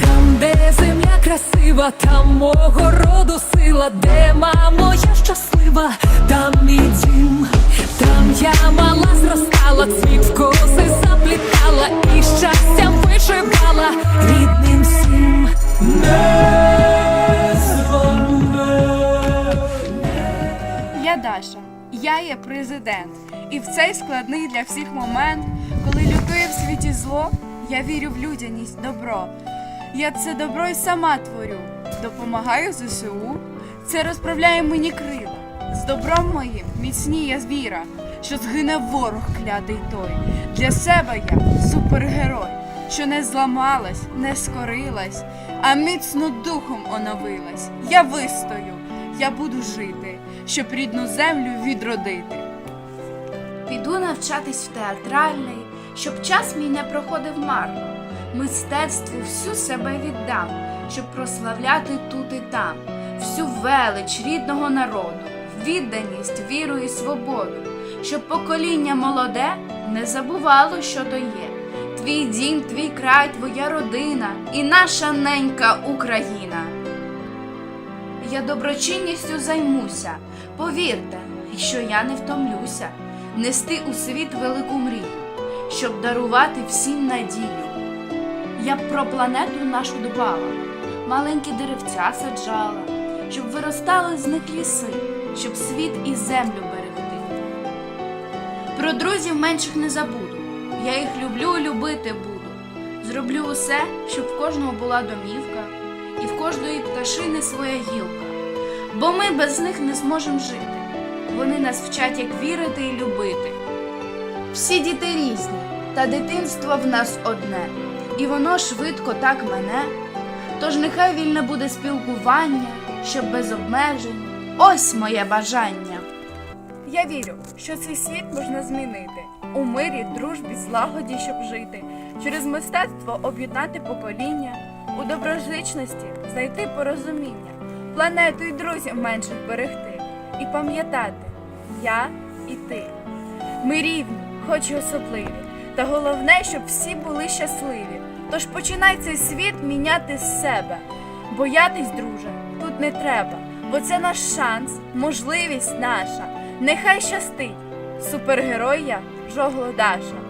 Там, де земля красива, там мого роду сила, де мамо, я щаслива, там мій дім, там я мала зростала, цвіт в коси заплітала і щастям вишивала рідним всім. Я Даша, я є президент. І в цей складний для всіх момент, коли лютує в світі зло, я вірю в людяність, добро. Я це добро й сама творю. Допомагаю ЗСУ, це розправляє мені крила. З добром моїм міцніє віра, що згине ворог клятий той. Для себе я супергерой, що не зламалась, не скорилась, а міцно духом оновилась. Я вистою, я буду жити, щоб рідну землю відродити. Піду навчатись в театральний, щоб час мій не проходив марно. Мистецтву всю себе віддам, щоб прославляти тут і там, всю велич рідного народу, відданість, віру і свободу, щоб покоління молоде не забувало, що то є. Твій дім, твій край, твоя родина і наша ненька Україна. Я доброчинністю займуся, повірте, що я не втомлюся, нести у світ велику мрію, щоб дарувати всім надію. Я б про планету нашу дбала, маленькі деревця саджала, щоб виростали з них ліси, щоб світ і землю берегти. Про друзів менших не забуду, я їх люблю і любити буду. Зроблю усе, щоб в кожного була домівка, і в кожної пташини своя гілка. Бо ми без них не зможемо жити. Вони нас вчать, як вірити і любити. Всі діти різні, та дитинство в нас одне, і воно швидко так мене. Тож нехай вільне буде спілкування, щоб без обмежень. Ось моє бажання. Я вірю, що цей світ можна змінити у мирі, дружбі, злагоді, щоб жити, через мистецтво об'єднати покоління, у доброзичності знайти порозуміння, планету і друзів менших берегти, і пам'ятати я і ти. Ми рівні, хоч і особливі, та головне, щоб всі були щасливі. Тож починай цей світ міняти з себе. Боятись, друже, тут не треба, бо це наш шанс, можливість наша. Нехай щастить, супергероя я Жогло Даша.